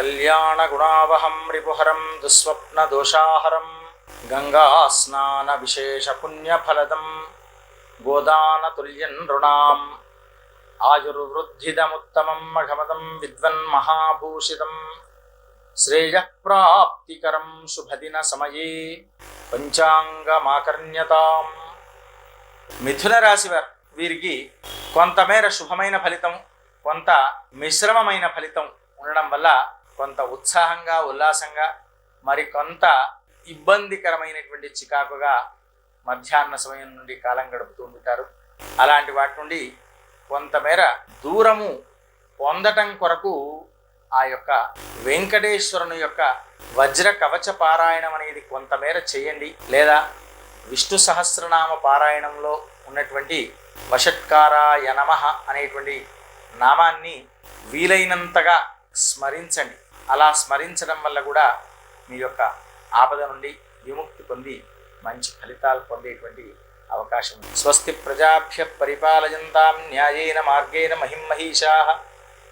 శ్రీకళ్యాణగుణావహం రిపుహరం దుస్వప్నదోషాహరం గంగాస్నానవిశేషపుణ్యఫలదం గోదానతుల్యం నృణాం ఆయుర్వృద్ధిదముత్తమం మఘమదం విద్వన్మహాభూషితం శ్రేయఃప్రాప్తికరం శుభదిన సమయే పంచాంగమాకర్ణ్యతాం మిథున రాశి వారు వీరికి కొంతమేర శుభమైన ఫలితం కొంత మిశ్రమమైన ఫలితం ఉండడం వల్ల కొంత ఉత్సాహంగా ఉల్లాసంగా మరి కొంత ఇబ్బందికరమైనటువంటి చికాకుగా మధ్యాహ్న సమయం నుండి కాలం గడుపుతూ ఉంటారు. అలాంటి వాటి నుండి కొంతమేర దూరము పొందటం కొరకు ఆ యొక్క వెంకటేశ్వరుని యొక్క వజ్ర కవచ పారాయణం అనేది కొంతమేర చేయండి. లేదా విష్ణు సహస్రనామ పారాయణంలో ఉన్నటువంటి వషట్కారాయ నమః అనేటువంటి నామాన్ని వీలైనంతగా స్మరించండి. అలా స్మరించడం వల్ల కూడా మీ యొక్క ఆపద నుండి విముక్తి పొంది మంచి ఫలితాలు పొందేటువంటి అవకాశం స్వస్తి ప్రజాభ్య పరిపాలయంతాం న్యాయేన మార్గేణ మహిమహీషా